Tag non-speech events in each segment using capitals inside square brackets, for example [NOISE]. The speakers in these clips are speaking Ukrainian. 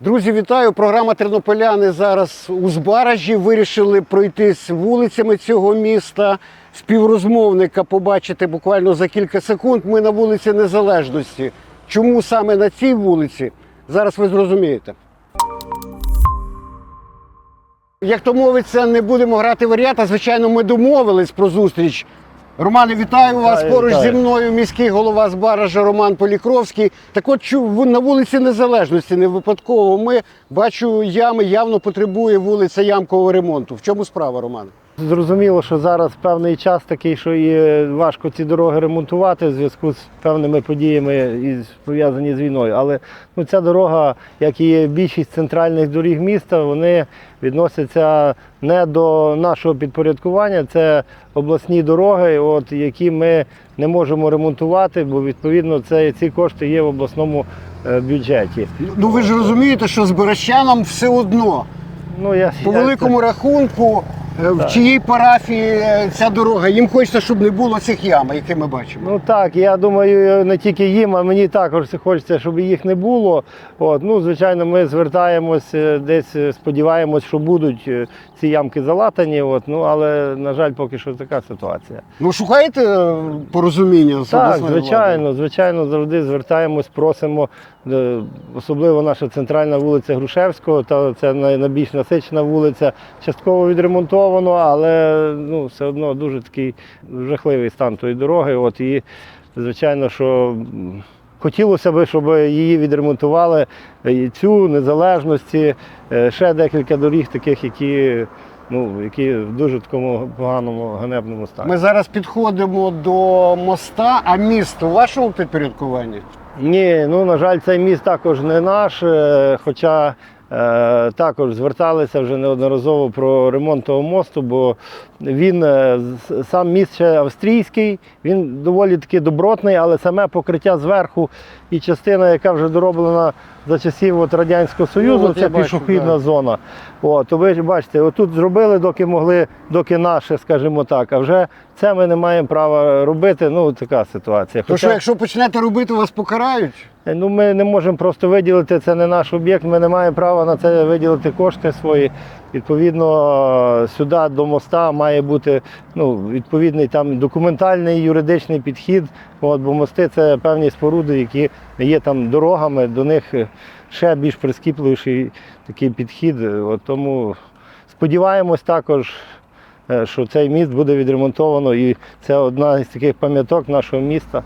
Друзі, вітаю! Програма Тернополяни зараз у Збаражі. Вирішили пройтись вулицями цього міста. Співрозмовника побачити буквально за кілька секунд. Ми на вулиці Незалежності. Чому саме на цій вулиці? Зараз ви зрозумієте. Як то мовиться, не будемо грати варіанта. Звичайно, ми домовились про зустріч. Романе, вітаю вас. Вітаю, Поруч вітаю. зі мною міський голова Збаража Роман Полікровський. Так от чу- на вулиці Незалежності не випадково. Ми бачу ями, явно потребує вулиця ямкового ремонту. В чому справа, Роман? Зрозуміло, що зараз певний час такий, що і важко ці дороги ремонтувати в зв'язку з певними подіями із пов'язані з війною. Але ну, ця дорога, як і більшість центральних доріг міста, вони відносяться не до нашого підпорядкування. Це обласні дороги, от, які ми не можемо ремонтувати, бо відповідно це, ці кошти є в обласному е, бюджеті. Ну ви ж розумієте, що збиращанам все одно. Ну, я, По я- великому рахунку, е, в Так. чиїй парафії е, ця дорога, їм хочеться, щоб не було цих ям, які ми бачимо. Ну так, я думаю, не тільки їм, а мені також хочеться, щоб їх не було. От, ну, звичайно, ми звертаємось е, десь, е, сподіваємось, що будуть е, ці ямки залатані. От, ну, але, на жаль, поки що така ситуація. Ну шукаєте е, порозуміння з Так, обласною звичайно, звичайно, завжди звертаємось, просимо. Е, Особливо наша центральна вулиця Грушевського, та це най- найбільш насичена вулиця. Частково відремонтовано, але ну, все одно дуже такий жахливий стан тої дороги. От, і, звичайно, що м, хотілося б, щоб її відремонтували е, і цю незалежності, е, ще декілька доріг, таких, які, ну, які в дуже такому поганому ганебному стані. Ми зараз підходимо до моста, а міст у вашому підпорядкуванні? Ні, ну на жаль, цей міст також не наш, е, хоча також зверталися вже неодноразово про ремонт того мосту, бо він е, сам міст ще австрійський, він доволі таки добротний, але саме покриття зверху і частина, яка вже дороблена за часів от Радянського Союзу, Ну, от я це бачу, пішохідна да. зона. О, то ви бачите, отут зробили, доки могли, доки наше, скажімо так, а вже це ми не маємо права робити. Ну, така ситуація. То що, якщо почнете робити, вас покарають? Е, Ну, ми не можемо просто виділити, це не наш об'єкт, ми не маємо права на це виділити кошти свої. Відповідно, сюди до моста має бути ну, відповідний там документальний юридичний підхід. От, бо мости це певні споруди, які є там дорогами, до них е, ще більш прискіпливіший такий підхід. От, тому сподіваємось також, е, що цей міст буде відремонтовано, і це одна із таких пам'яток нашого міста.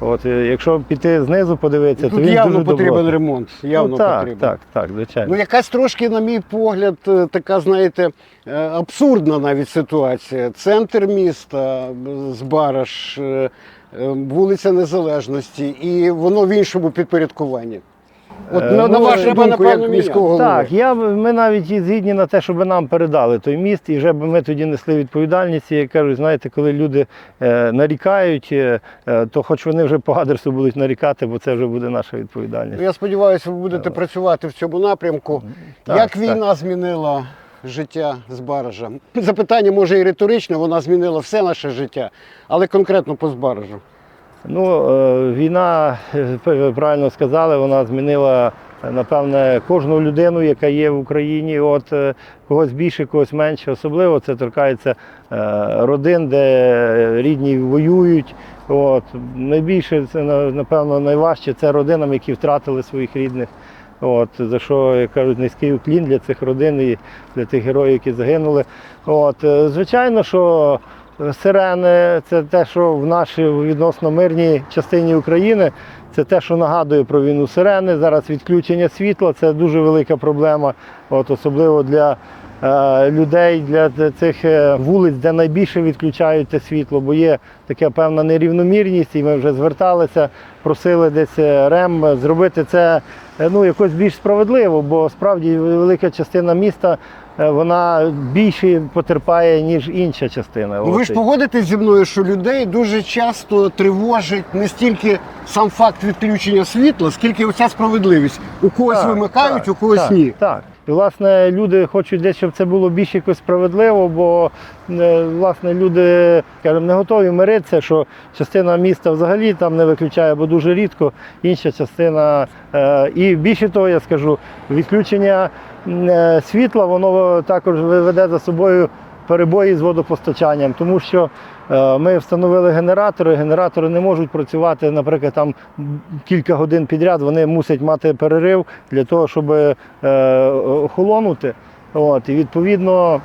От, е, якщо піти знизу подивитися, то Тут він явно дуже потрібен добротний. ремонт. Явно ну, так, потрібен. так, так, звичайно. Ну, якась трошки, на мій погляд, е, така, знаєте, е, абсурдна навіть ситуація. Центр міста, Збараж, е, е, вулиця Незалежності, і воно в іншому підпорядкуванні. От Е, на, на ну, вашу думку, як міського голови. Так, я, ми навіть і згідні на те, щоб нам передали той міст, і вже б ми тоді несли відповідальність. І кажуть, знаєте, коли люди е, нарікають, е, е, то хоч вони вже по адресу будуть нарікати, бо це вже буде наша відповідальність. Я сподіваюся, ви будете працювати в цьому напрямку. Так, як так. війна змінила життя Збаража? [LAUGHS] Запитання може і риторичне, вона змінила все наше життя, але конкретно по Збаражу. Ну, е, війна, [LAUGHS] правильно сказали, вона змінила, напевне, кожну людину, яка є в Україні. От е, когось більше, когось менше. Особливо це торкається е, родин, де рідні воюють. От. Найбільше це напевно найважче це родинам, які втратили своїх рідних. От, за що, як кажуть, низький уклін для цих родин і для тих героїв, які загинули. От, звичайно, що сирени це те, що в нашій відносно мирній частині України, це те, що нагадує про війну сирени. Зараз відключення світла це дуже велика проблема, от, особливо для е, людей, для цих е, вулиць, де найбільше відключають те світло, бо є така певна нерівномірність, і ми вже зверталися, просили десь е, РЕМ зробити це е, ну, якось більш справедливо, бо справді велика частина міста вона більше потерпає, ніж інша частина. Ну, ви ж погодитесь зі мною, що людей дуже часто тривожить не стільки сам факт відключення світла, скільки оця справедливість. У когось Так, вимикають, так, у когось так, ні. Так. І, власне, люди хочуть десь, щоб це було більш якось справедливо, бо е, власне люди скажімо, не готові миритися, що частина міста взагалі там не виключає, бо дуже рідко, інша частина. е, І більше того, я скажу, відключення е, світла, воно також веде за собою перебої з водопостачанням, тому що е, ми встановили генератори. Генератори не можуть працювати, наприклад, там кілька годин підряд. Вони мусять мати перерив для того, щоб е, охолонути. От, і відповідно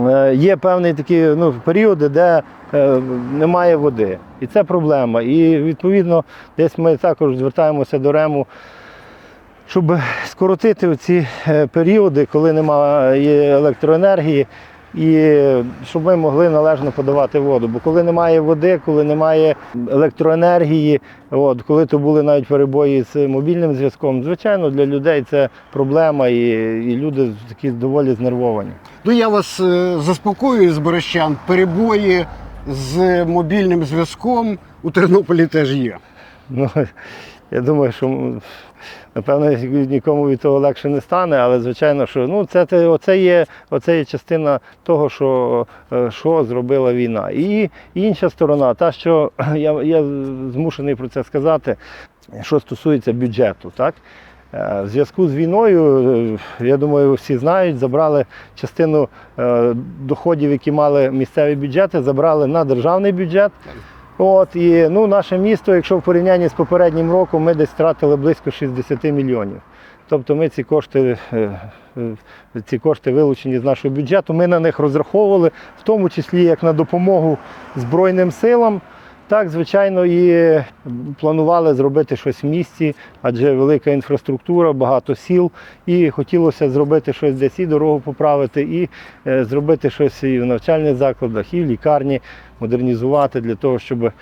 е, є певні такі ну, періоди, де е, немає води. І це проблема. І відповідно, десь ми також звертаємося до РЕМу щоб скоротити ці періоди, коли немає електроенергії, і щоб ми могли належно подавати воду. Бо коли немає води, коли немає електроенергії, от, коли то були навіть перебої з мобільним зв'язком, звичайно, для людей це проблема, і, і люди такі доволі знервовані. Ну я вас е, заспокоюю з Борощан. Перебої з мобільним зв'язком у Тернополі теж є. Ну, я думаю, що напевно нікому від того легше не стане, але звичайно, що ну, це, це, оце, є, оце є частина того, що, е, що зробила війна. І інша сторона, та, що я, я змушений про це сказати, що стосується бюджету. Так? Е, В зв'язку з війною, е, я думаю, всі знають, забрали частину доходів, які мали місцеві бюджети, забрали на державний бюджет. От, і ну, наше місто, якщо в порівнянні з попереднім роком, ми десь втратили близько 60 мільйонів. Тобто ми ці кошти, е, е, ці кошти вилучені з нашого бюджету. Ми на них розраховували, в тому числі як на допомогу Збройним силам. Так, звичайно, і планували зробити щось в місті, адже велика інфраструктура, багато сіл, і хотілося зробити щось десь і дорогу поправити, і е, зробити щось і в навчальних закладах, і в лікарні, модернізувати для того, щоб е,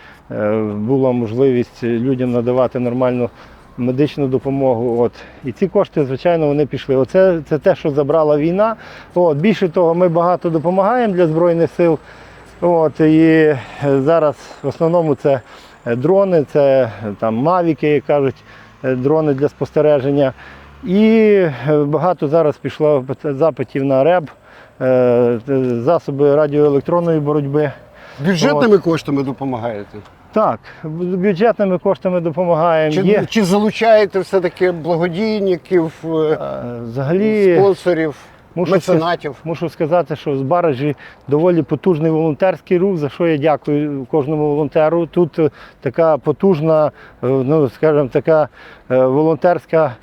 була можливість людям надавати нормальну медичну допомогу. От. І ці кошти, звичайно, вони пішли. Оце це те, що забрала війна. От. Більше того, ми багато допомагаємо для Збройних сил. От, і е, зараз в основному це е, дрони, це е, там мавіки, як кажуть, дрони для спостереження. І багато зараз пішло запитів на РЕБ, засоби радіоелектронної боротьби. Бюджетними коштами допомагаєте? Так, бюджетними коштами допомагаємо. Чи, Є чи залучаєте все-таки благодійників, е, взагалі спонсорів, мушу меценатів? Мушу сказати, що з баражі доволі потужний волонтерський рух, за що я дякую кожному волонтеру. Тут е, така потужна, е, ну скажімо, така е, волонтерська.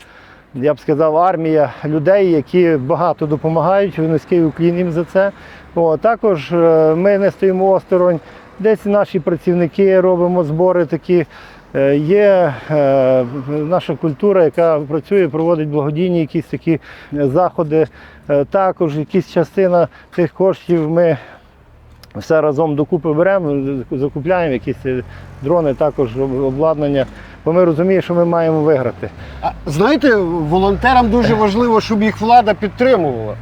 Я б сказав, армія людей, які багато допомагають, низький уклін їм за це. О, також ми не стоїмо осторонь. Десь наші працівники робимо збори такі. Е, Є е, наша культура, яка працює, проводить благодійні якісь такі е, заходи. Також якісь частина тих коштів ми все разом докупи беремо, закупляємо якісь дрони, також обладнання, бо ми розуміємо, що ми маємо виграти. А, знаєте, волонтерам дуже важливо, щоб їх влада підтримувала.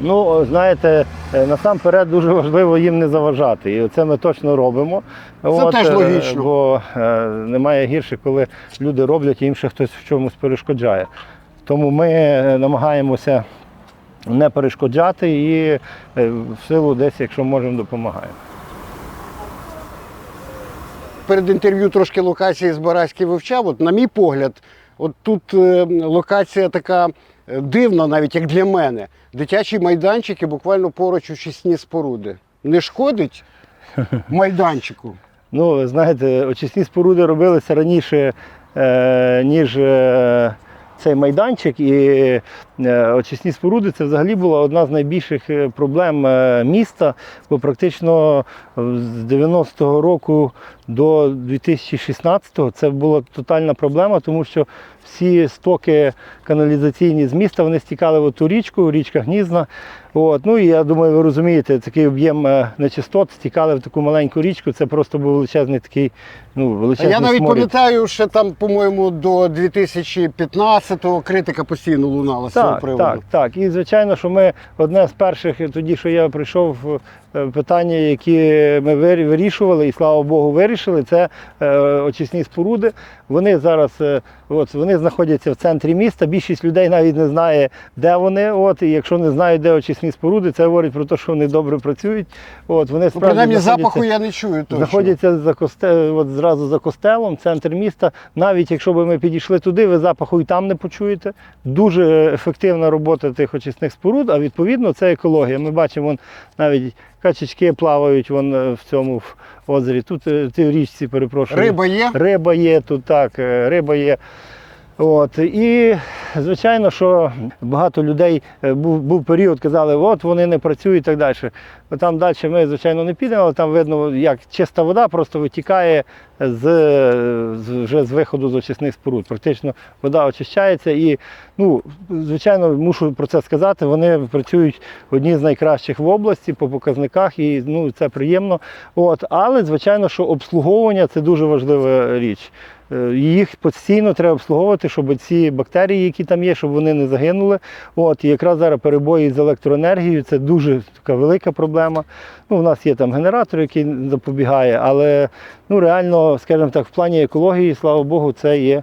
Ну, знаєте, е, насамперед дуже важливо їм не заважати. І це ми точно робимо. Це теж е, логічно. Бо е, немає гірше, коли люди роблять, і їм ще хтось в чомусь перешкоджає. Тому ми намагаємося не перешкоджати і в силу десь, якщо можемо, допомагаємо. Перед інтерв'ю трошки локації з Бараськи вивчав. От, на мій погляд, от тут е, локація така е, дивна, навіть як для мене. Дитячі майданчики буквально поруч очисні споруди. Не шкодить [LAUGHS] майданчику? Ну, знаєте, очисні споруди робилися раніше, е, ніж е, цей майданчик. І е, очисні споруди це взагалі була одна з найбільших проблем міста, бо практично з 90-го року до 2016-го це була тотальна проблема, тому що всі стоки каналізаційні з міста вони стікали в ту річку, річка Гнізна. От. Ну і я думаю, ви розумієте, такий об'єм е, нечистот стікали в таку маленьку річку. Це просто був величезний такий, ну, величезний я навіть сморід. пам'ятаю, що там, по-моєму, до 2015-го критика постійно лунала з цього приводу. так, так. І звичайно, що ми одне з перших, тоді, що я прийшов питання, які ми вирішували, і слава Богу, вирішили, це е, очисні споруди. Вони зараз е, от, вони знаходяться в центрі міста. Більшість людей навіть не знає, де вони. От, і якщо не знають, де очисні споруди, це говорить про те, що вони добре працюють. От, вони Ну, принаймні запаху я не чую точно. Знаходяться за косте, от зразу за костелом, центр міста. Навіть якщо б ми підійшли туди, ви запаху і там не почуєте. Дуже ефективна робота тих очисних споруд, а відповідно це екологія. Ми бачимо навіть качечки плавають вон, е, в цьому в озері. Тут е, ти в річці перепрошую. Риба є? Риба є тут, так, е, риба є. От. І звичайно, що багато людей е, був, був період, казали, от вони не працюють і так далі. Там далі ми, звичайно, не підемо, але там видно, як чиста вода просто витікає з, з, вже з виходу з очисних споруд. Практично вода очищається і, ну, звичайно, мушу про це сказати, вони працюють одні з найкращих в області по показниках, і ну, це приємно. От. Але, звичайно, що обслуговування це дуже важлива річ. Е, Їх постійно треба обслуговувати, щоб ці бактерії, які там є, щоб вони не загинули. От, і якраз зараз перебої з електроенергією це дуже така велика проблема. Ну, у нас є там генератор, який запобігає, але ну, реально, скажімо так, в плані екології, слава Богу, це є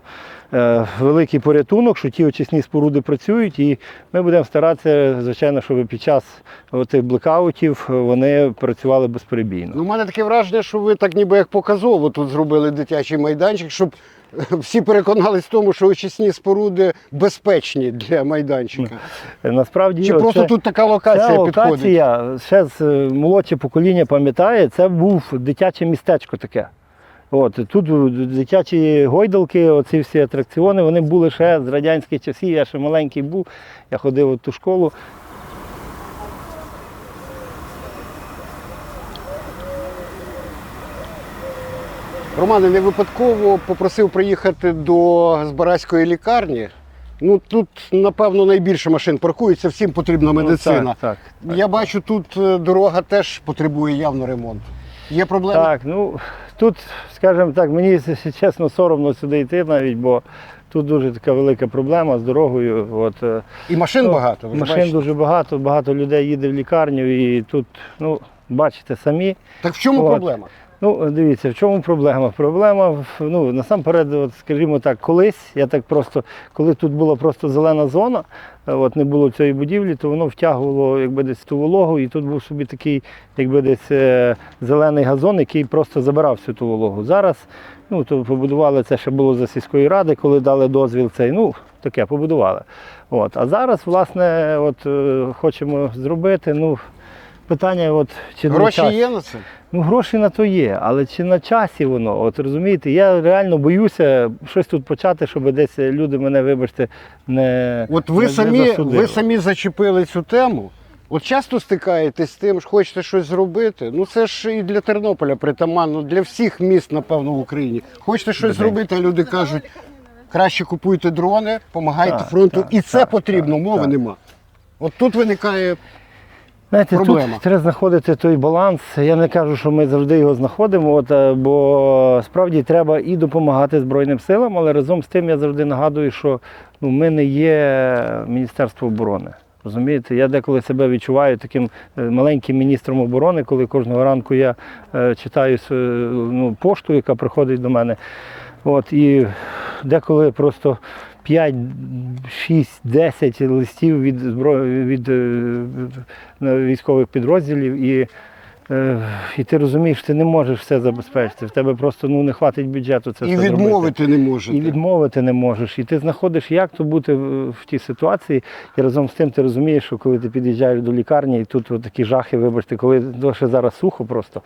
великий порятунок, що ті очисні споруди працюють, і ми будемо старатися, звичайно, щоб під час тих блекаутів вони працювали безперебійно. Ну, у мене таке враження, що ви так ніби як показово тут зробили дитячий майданчик, щоб всі переконались в тому, що очисні споруди безпечні для майданчика. Насправді, Чи оце- просто тут така локація Ця підходить? локація, ще з е, молодше покоління пам'ятає, це був дитяче містечко таке. От, тут дитячі гойдалки, оці всі атракціони, вони були ще з радянських часів, я ще маленький був, я ходив у ту школу. Романе, не випадково попросив приїхати до Збаразької лікарні. Ну тут, напевно, найбільше машин паркується, всім потрібна медицина. Ну, так, так, Я бачу, тут е, дорога теж потребує явно ремонту. Є проблеми? Так, ну тут, скажімо так, мені якщо чесно соромно сюди йти навіть, бо тут дуже така велика проблема з дорогою. От, е, І машин Ну, багато. Ви машин бачите. дуже багато, багато людей їде в лікарню і тут, ну, бачите самі. Так в чому От. проблема? Ну, дивіться, в чому проблема? Проблема, ну, насамперед, от, скажімо так, колись, я так просто, коли тут була просто зелена зона, е, от не було цієї будівлі, то воно втягувало якби десь ту вологу, і тут був собі такий, якби десь е, зелений газон, який просто забирав всю ту вологу. Зараз ну, то побудували це ще було за сільської ради, коли дали дозвіл цей, ну, таке побудували. От. А зараз, власне, от, е, хочемо зробити, ну, питання, от, чи на Гроші є на це? Ну, гроші на то є, але чи на часі воно? От розумієте, я реально боюся щось тут почати, щоб десь люди мене, вибачте, не От ви не- не самі, засудили. ви самі зачепили цю тему. От часто стикаєтесь з тим, що хочете щось зробити. Ну це ж і для Тернополя притаманно, для всіх міст, напевно, в Україні. Хочете щось Добре. зробити, а люди кажуть, краще купуйте дрони, допомагайте Так, фронту. так, і це так, потрібно, так, мови так. нема. От тут виникає Знаєте, проблема. тут треба знаходити той баланс. Я не кажу, що ми завжди його знаходимо, от, е, бо справді треба і допомагати Збройним силам, але разом з тим я завжди нагадую, що ну, ми не є Міністерство оборони. Розумієте, я деколи себе відчуваю таким е, маленьким міністром оборони, коли кожного ранку я е, читаю ну, пошту, яка приходить до мене. От, і деколи просто 5, 6, 10 листів від, зброї від е, військових підрозділів, і, е, і ти розумієш, ти не можеш все забезпечити. В тебе просто ну, не хватить бюджету це і все зробити. відмовити не можете. І відмовити не можеш. І ти знаходиш, як то бути в тій ситуації. І разом з тим ти розумієш, що коли ти під'їжджаєш до лікарні, і тут от такі жахи, вибачте, коли дощ зараз сухо просто,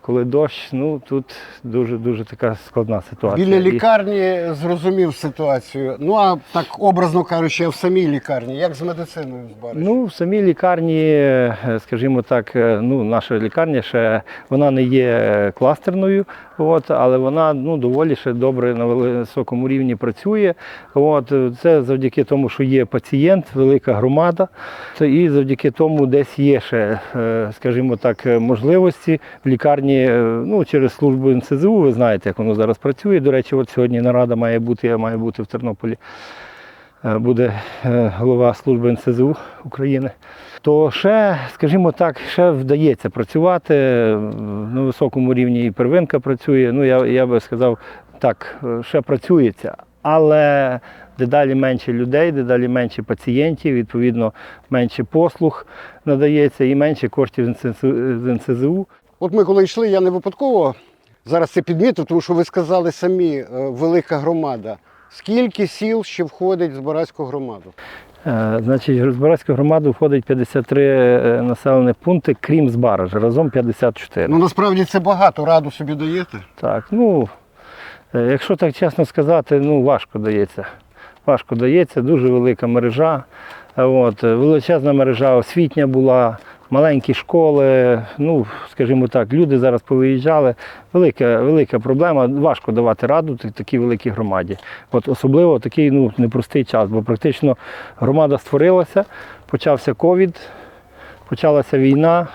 коли дощ, ну тут дуже-дуже така складна ситуація. Біля І- лікарні зрозумів ситуацію. Ну а так образно кажучи, а в самій лікарні, як з медициною в Збаражі? Ну, в самій лікарні, е, скажімо так, е, ну, наша лікарня ще вона не є кластерною, от, але вона ну, доволі ще добре на високому рівні працює. От, це завдяки тому, що є пацієнт, велика громада, і завдяки тому десь є ще, е, скажімо так, можливості в лікарні е, ну, через службу НСЗУ, ви знаєте, як воно зараз працює. До речі, от сьогодні нарада має бути, має бути в Тернополі. е, буде голова служби НСЗУ України. То ще, скажімо так, ще вдається працювати на високому рівні і первинка працює. Ну, я, я би сказав, так, е, ще працюється. Але дедалі менше людей, дедалі менше пацієнтів, відповідно, менше послуг надається і менше коштів з НСЗУ- От ми коли йшли, я не випадково зараз це підмітив, тому що ви сказали самі, е, велика громада. Скільки сіл ще входить в Збаразьку громаду? Е, Значить, в Розбаразьку громаду входить 53 е, населені пункти, крім Збаража, разом 54. Ну насправді це багато, раду собі даєте. Так, ну, е, якщо так чесно сказати, ну важко дається. Важко дається, дуже велика мережа. От, величезна мережа освітня була, маленькі школи. Ну, скажімо так, люди зараз повиїжджали. Велика, велика проблема. Важко давати раду такій великій громаді. От особливо такий ну, непростий час, бо практично громада створилася, почався ковід, почалася війна.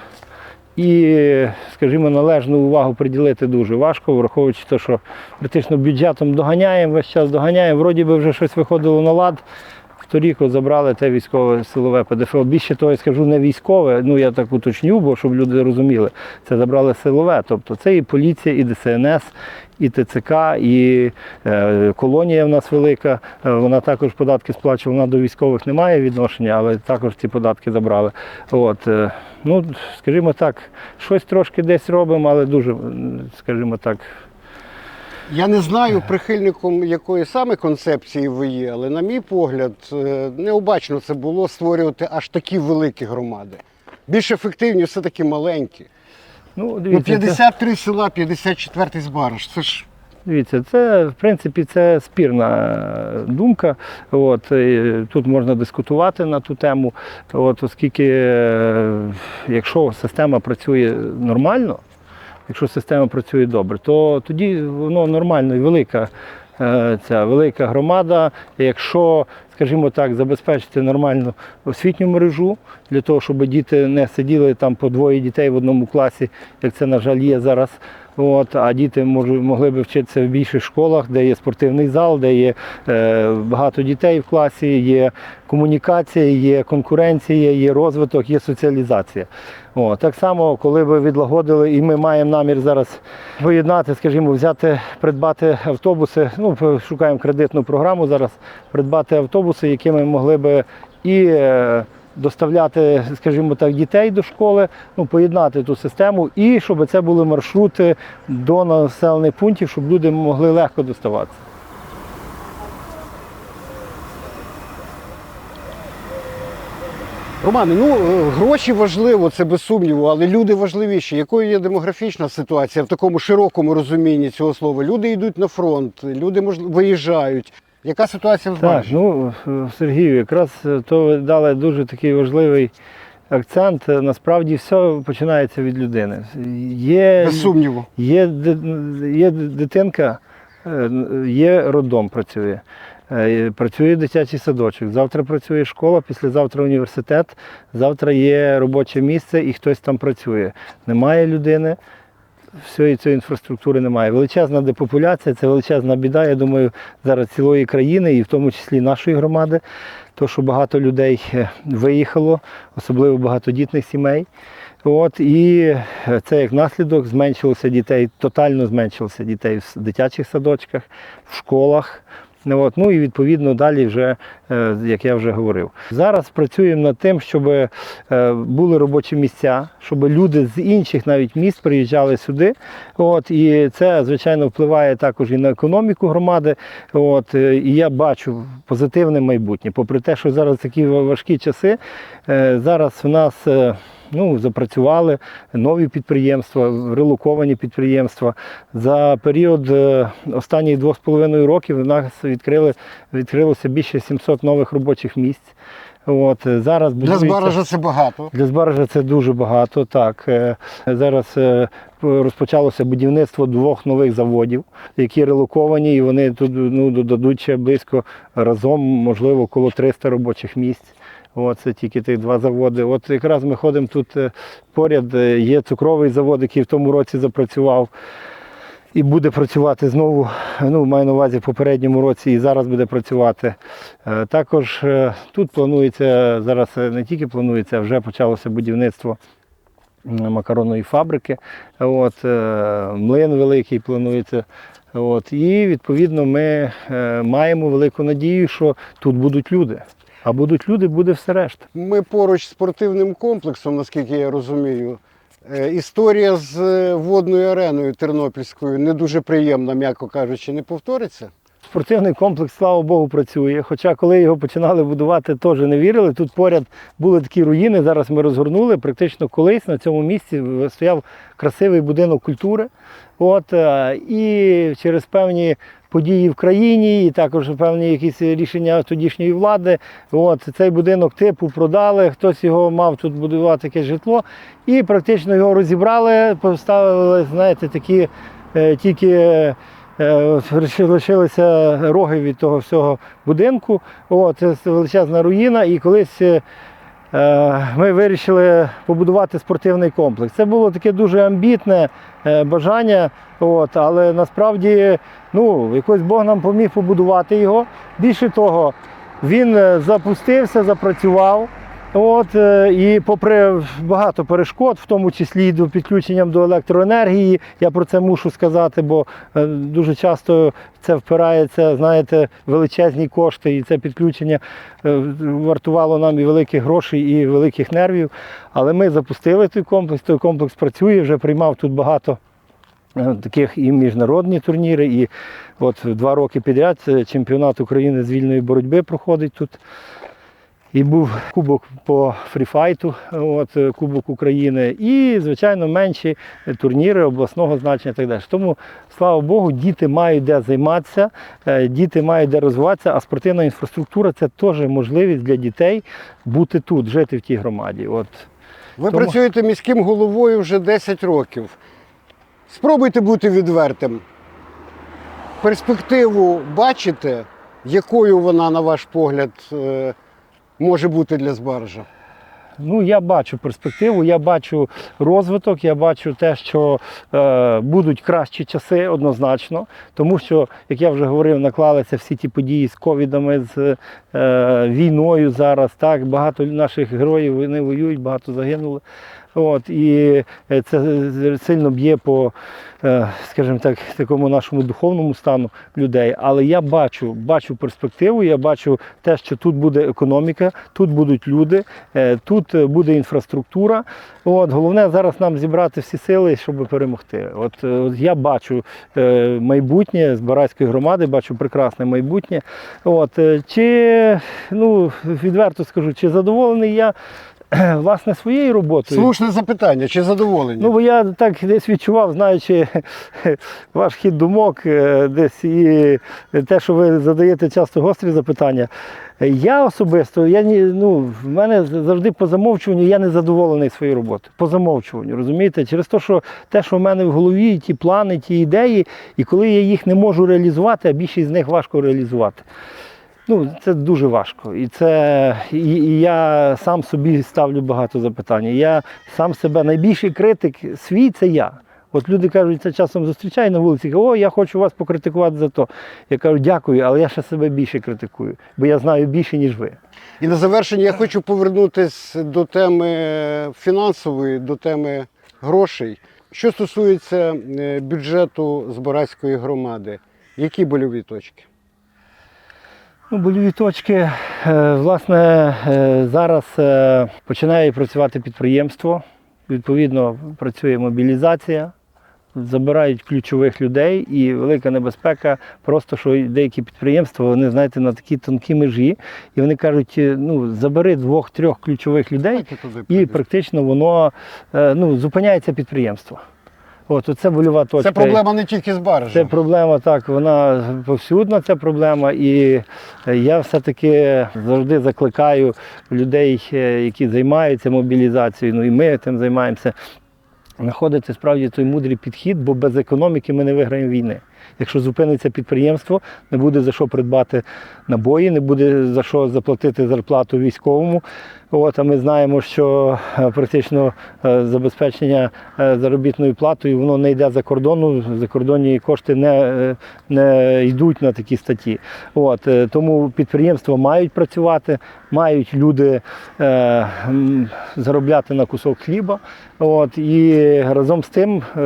І, скажімо, належну увагу приділити дуже важко, враховуючи те, що практично бюджетом доганяємо, весь час доганяємо. Вроді би вже щось виходило на лад. Вторік от забрали те військове силове ПДФО. Більше того, я скажу, не військове, ну я так уточню, бо щоб люди розуміли, це забрали силове. Тобто це і поліція, і ДСНС, і ТЦК, і е, колонія в нас велика. Е, Вона також податки сплачувала, вона до військових не має відношення, але також ці податки забрали. От, е, ну, скажімо так, щось трошки десь робимо, але дуже, скажімо так, Я не знаю прихильником якої саме концепції ви є, але на мій погляд, е, необачно це було створювати аж такі великі громади. Більш ефективні все-таки маленькі. ну, Ну, дивіться, це- 53 села, 54 збараж. Це ж Дивіться, це в принципі це спірна думка. От, тут можна дискутувати на ту тему, от, оскільки е, якщо система працює нормально, якщо система працює добре, то тоді воно нормально і велика. е, Ця велика громада, якщо, скажімо так, забезпечити нормальну освітню мережу для того, щоб діти не сиділи там по двоє дітей в одному класі, як це, на жаль, є зараз. От, а діти можу, могли би вчитися в більших школах, де є спортивний зал, де є е, багато дітей в класі, є комунікація, є конкуренція, є розвиток, є соціалізація. О, так само, коли ви відлагодили, і ми маємо намір зараз поєднати, скажімо, взяти, придбати автобуси. Ну, шукаємо кредитну програму зараз, придбати автобуси, якими могли би і е, доставляти, скажімо так, дітей до школи, ну, поєднати ту систему, і щоб це були маршрути до населених пунктів, щоб люди могли легко доставатися. Романе, ну е, гроші важливо, це без сумніву, але люди важливіші. Якою є демографічна ситуація в такому широкому розумінні цього слова? Люди йдуть на фронт, люди виїжджають. Яка ситуація в Так, ну Сергію, якраз е, то ви дали дуже такий важливий акцент. Е, Насправді все починається від людини. Є, Без сумніву. є, є дитинка, е, є роддом працює. Працює дитячий садочок, завтра працює школа, післязавтра університет, завтра є робоче місце і хтось там працює. Немає людини, всієї цієї інфраструктури немає. Величезна депопуляція, це величезна біда, я думаю, зараз цілої країни і в тому числі нашої громади. То, що багато людей е, виїхало, особливо багатодітних сімей. От, і е, це як наслідок зменшилося дітей, тотально зменшилося дітей в дитячих садочках, в школах. Ну, От, ну і відповідно далі вже, е, як я вже говорив. Зараз працюємо над тим, щоб е, були робочі місця, щоб люди з інших навіть міст приїжджали сюди. От, і це, звичайно, впливає також і на економіку громади. От, е, і я бачу позитивне майбутнє. Попри те, що зараз такі важкі часи, зараз в нас. Ну, запрацювали нові підприємства, релоковані підприємства. За період е, останніх двох з половиною років у нас відкрили, відкрилося більше 700 нових робочих місць. От, е, зараз Для Збаража це багато. для Збаража це дуже багато. Так Е, зараз розпочалося будівництво двох нових заводів, які релоковані, і вони тут ну, додадуть ще близько разом, можливо, коло 300 робочих місць. От, це тільки тих два заводи. От якраз ми ходимо тут е, поряд. е, Є цукровий завод, який в тому році запрацював. І буде працювати знову ну, маю на увазі в попередньому році і зараз буде працювати. Е, Також тут планується, зараз не тільки планується, а вже почалося будівництво макаронної фабрики. От, млин великий планується. От, і відповідно ми маємо велику надію, що тут будуть люди. А будуть люди, буде все решта. Ми поруч з спортивним комплексом, наскільки я розумію. Е, Історія з е, водною ареною Тернопільською не дуже приємна, м'яко кажучи, не повториться. Спортивний комплекс, слава Богу, працює. Хоча коли його починали будувати, теж не вірили. Тут поряд були такі руїни. Зараз ми розгорнули. Практично колись на цьому місці стояв красивий будинок культури. От, е, і через певні події в країні, і також певні якісь рішення тодішньої влади. От, цей будинок типу продали, хтось його мав тут будувати якесь житло, і практично його розібрали, поставили, знаєте, такі е, тільки. Е, лишилися роги від того всього будинку. От, це величезна руїна. І колись е, ми вирішили побудувати спортивний комплекс. Це було таке дуже амбітне е, бажання, от, але насправді ну, якось Бог нам поміг побудувати його. Більше того, він запустився, запрацював. От, е, і попри багато перешкод, в тому числі і до підключенням до електроенергії, я про це мушу сказати, бо е, дуже часто це впирається, знаєте, величезні кошти, і це підключення е, вартувало нам і великих грошей, і великих нервів. Але ми запустили той комплекс, той комплекс працює, вже приймав тут багато. Таких і міжнародні турніри, і от два роки підряд чемпіонат України з вільної боротьби проходить тут. І був кубок по фріфайту, от, Кубок України, і, звичайно, менші турніри обласного значення і так далі. Тому, слава Богу, діти мають де займатися, е, діти мають де розвиватися, а спортивна інфраструктура це теж можливість для дітей бути тут, жити в тій громаді. От. Ви Тому- працюєте міським головою вже 10 років. Спробуйте бути відвертим. Перспективу бачите, якою вона, на ваш погляд, е, може бути для Збаража? Ну, я бачу перспективу, я бачу розвиток, я бачу те, що е, будуть кращі часи однозначно, тому що, як я вже говорив, наклалися всі ті події з ковідами, з е, війною зараз. Так, багато наших героїв вони воюють, багато загинули. От, і е, це сильно б'є по, е, скажімо так, такому нашому духовному стану людей. Але я бачу, бачу перспективу, я бачу те, що тут буде економіка, тут будуть люди, е, тут буде інфраструктура. От, головне зараз нам зібрати всі сили, щоб перемогти. От, от я бачу майбутнє з Барацької громади, бачу прекрасне майбутнє. От, чи, ну, відверто скажу, чи задоволений я [CLEARS THROAT] власне своєю роботою? Слушне запитання, чи задоволені? Ну, бо я так десь відчував, знаючи [LAUGHS] ваш хід думок, е, десь і те, що ви задаєте часто гострі запитання. Я особисто, я ну, в мене завжди по замовчуванню я не задоволений своєю роботою. По замовчуванню, розумієте? Через те, що те, що в мене в голові, ті плани, ті ідеї, і коли я їх не можу реалізувати, а більшість з них важко реалізувати. Ну, це дуже важко. І це і, і я сам собі ставлю багато запитань. Я сам себе найбільший критик свій це я. От люди кажуть, це часом зустрічаю на вулиці, кажуть, о, я хочу вас покритикувати за то. Я кажу, дякую, але я ще себе більше критикую, бо я знаю більше, ніж ви. І на завершення я хочу повернутися до теми фінансової, до теми грошей. Що стосується е, бюджету Збаразької громади, які больові точки? Ну, больові точки. е, Власне, е, зараз е, починає працювати підприємство. Відповідно, працює мобілізація, забирають ключових людей і велика небезпека, просто що деякі підприємства, вони, знаєте, на такій тонкій межі, і вони кажуть, ну, забери двох-трьох ключових людей, і практично воно ну, зупиняється підприємство. От, оце больова точка. Це проблема не тільки з Це проблема так, вона повсюдна ця проблема, і я все-таки завжди закликаю людей, е, які займаються мобілізацією, ну і ми тим займаємося, знаходити справді той мудрий підхід, бо без економіки ми не виграємо війни. Якщо зупиниться підприємство, не буде за що придбати набої, не буде за що заплатити зарплату військовому. От, а ми знаємо, що е, практично е, забезпечення е, заробітною платою воно не йде за кордону, закордонні кошти не, не йдуть на такі статті. От, тому підприємства мають працювати, мають люди е, заробляти на кусок хліба. От, і разом з тим е,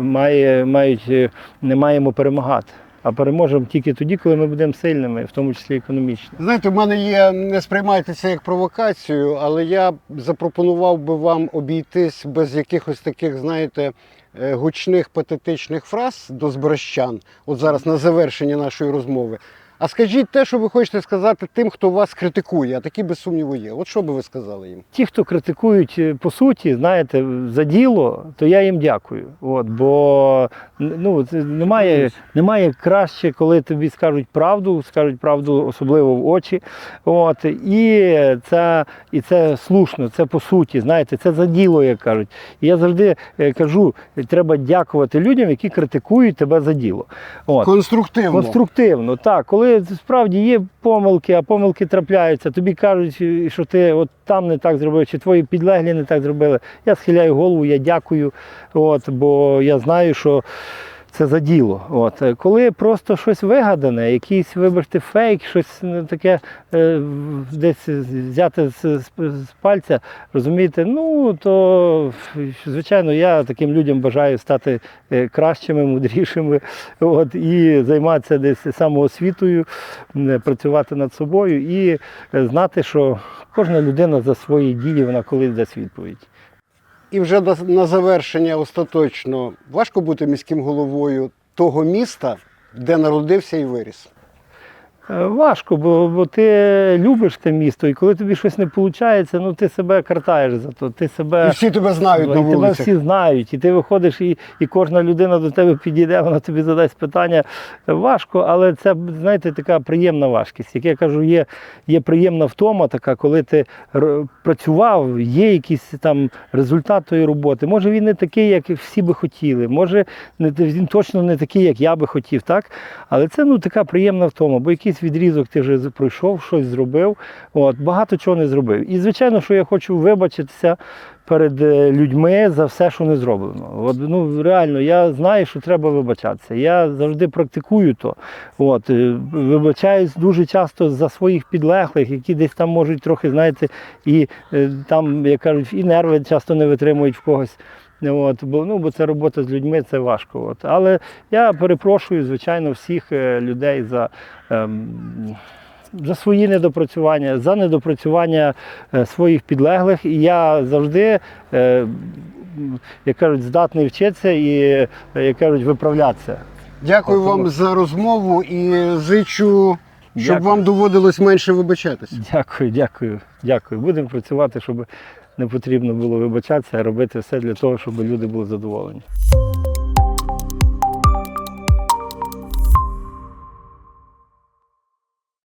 має, мають, не маємо перемагати. А переможемо тільки тоді, коли ми будемо сильними, в тому числі економічно. Знаєте, в мене є, не сприймайте це як провокацію, але я запропонував би вам обійтись без якихось таких, знаєте, е, гучних патетичних фраз до зброщан, от зараз на завершення нашої розмови. А скажіть те, що ви хочете сказати тим, хто вас критикує, а такі без сумніву є. От що би ви сказали їм? Ті, хто критикують е, по суті, знаєте, за діло, то я їм дякую. От, бо ну, немає, немає краще, коли тобі скажуть правду, скажуть правду особливо в очі. От, і, це, і це слушно, це по суті, знаєте, це за діло, як кажуть. І я завжди е, кажу, треба дякувати людям, які критикують тебе за діло. От. Конструктивно. Конструктивно, так. Коли справді є помилки, а помилки трапляються, тобі кажуть, що ти от там не так зробив, чи твої підлеглі не так зробили. Я схиляю голову, я дякую, от, бо я знаю, що. Це за діло. От. Е, Коли просто щось вигадане, якийсь, вибачте, фейк, щось ну, таке е, десь взяти з, з, з пальця, розумієте, ну то звичайно я таким людям бажаю стати е, кращими, мудрішими от, і займатися десь самоосвітою, працювати над собою і е, знати, що кожна людина за свої дії вона колись дасть відповідь. І вже на- завершення остаточно важко бути міським головою того міста, де народився і виріс. Е, Важко, бо, бо ти любиш те місто, і коли тобі щось не виходить, ну ти себе картаєш за то. Ти себе І всі тебе знають і на тебе всі знають, і ти виходиш, і, і кожна людина до тебе підійде, вона тобі задасть питання. Важко, але це, знаєте, така приємна важкість. Як я кажу, є, є приємна втома така, коли ти працював, є якийсь там результат тої роботи. Може він не такий, як всі би хотіли, може він точно не такий, як я би хотів, так? Але це ну, така приємна втома, бо якийсь відрізок ти вже пройшов, щось зробив, от, багато чого не зробив. І звичайно, що я хочу вибачитися перед е, людьми за все, що не зроблено. От, ну, реально, я знаю, що треба вибачатися. Я завжди практикую то. От, е, вибачаюсь дуже часто за своїх підлеглих, які десь там можуть трохи, знаєте, і е, там, як кажуть, і нерви часто не витримують в когось. От, бо, ну, бо це робота з людьми, це важко. От. Але я перепрошую, звичайно, всіх е, людей за. Ем, за свої недопрацювання, за недопрацювання е, своїх підлеглих. І я завжди, е, як кажуть, здатний вчитися і, як кажуть, виправлятися. Дякую От, вам тому- за розмову і зичу, щоб Дякую. вам доводилось менше вибачатись. Дякую, дякую, дякую. Будемо працювати, щоб не потрібно було вибачатися, а робити все для того, щоб люди були задоволені.